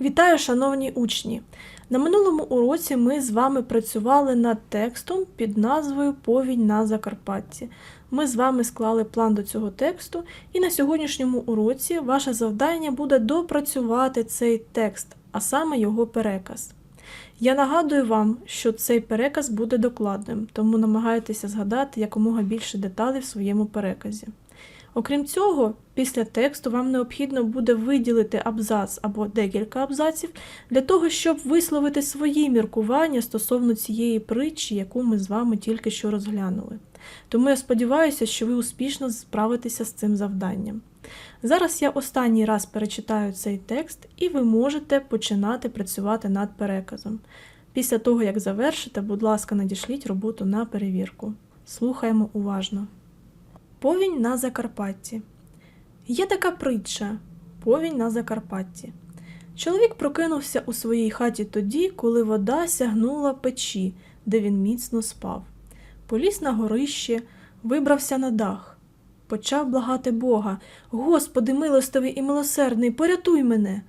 Вітаю, шановні учні! На минулому уроці ми з вами працювали над текстом під назвою Повінь на Закарпатті. Ми з вами склали план до цього тексту, і на сьогоднішньому уроці ваше завдання буде допрацювати цей текст, а саме його переказ. Я нагадую вам, що цей переказ буде докладним, тому намагайтеся згадати якомога більше деталей в своєму переказі. Окрім цього, після тексту вам необхідно буде виділити абзац або декілька абзаців для того, щоб висловити свої міркування стосовно цієї притчі, яку ми з вами тільки що розглянули. Тому я сподіваюся, що ви успішно справитеся з цим завданням. Зараз я останній раз перечитаю цей текст, і ви можете починати працювати над переказом. Після того, як завершите, будь ласка, надішліть роботу на перевірку. Слухаємо уважно. Повінь на Закарпатті. Є така притча Повінь на Закарпатті. Чоловік прокинувся у своїй хаті тоді, коли вода сягнула печі, де він міцно спав. Поліз на горище, вибрався на дах. Почав благати Бога Господи, милостивий і милосердний, порятуй мене.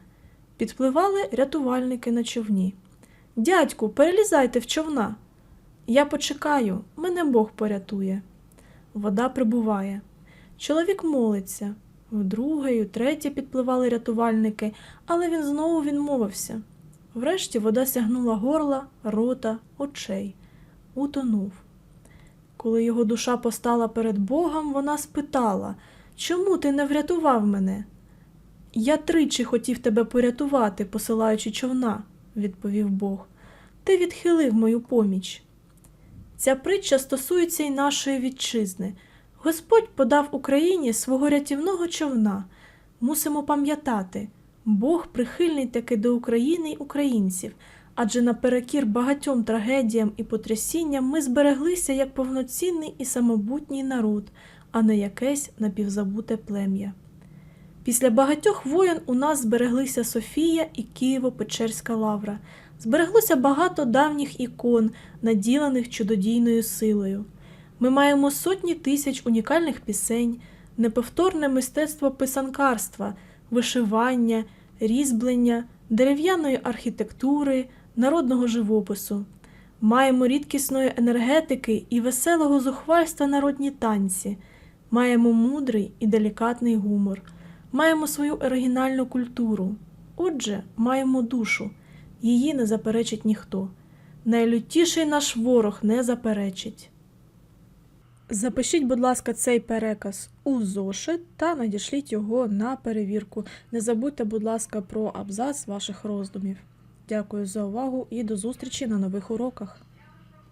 Підпливали рятувальники на човні. Дядьку, перелізайте в човна. Я почекаю, мене Бог порятує. Вода прибуває. Чоловік молиться. Вдруге й утретє підпливали рятувальники, але він знову відмовився. Врешті вода сягнула горла, рота, очей. Утонув. Коли його душа постала перед Богом, вона спитала Чому ти не врятував мене? Я тричі хотів тебе порятувати, посилаючи човна, відповів Бог. Ти відхилив мою поміч. Ця притча стосується й нашої вітчизни. Господь подав Україні свого рятівного човна. Мусимо пам'ятати, Бог прихильний таки до України й українців, адже наперекір багатьом трагедіям і потрясінням ми збереглися як повноцінний і самобутній народ, а не якесь напівзабуте плем'я. Після багатьох воєн у нас збереглися Софія і Києво-Печерська лавра. Збереглося багато давніх ікон, наділених чудодійною силою. Ми маємо сотні тисяч унікальних пісень, неповторне мистецтво писанкарства, вишивання, різьблення, дерев'яної архітектури, народного живопису. Маємо рідкісної енергетики і веселого зухвальства народні танці, маємо мудрий і делікатний гумор, маємо свою оригінальну культуру. Отже, маємо душу. Її не заперечить ніхто. Найлютіший наш ворог не заперечить. Запишіть, будь ласка, цей переказ у зошит та надішліть його на перевірку. Не забудьте, будь ласка, про абзац ваших роздумів. Дякую за увагу і до зустрічі на нових уроках.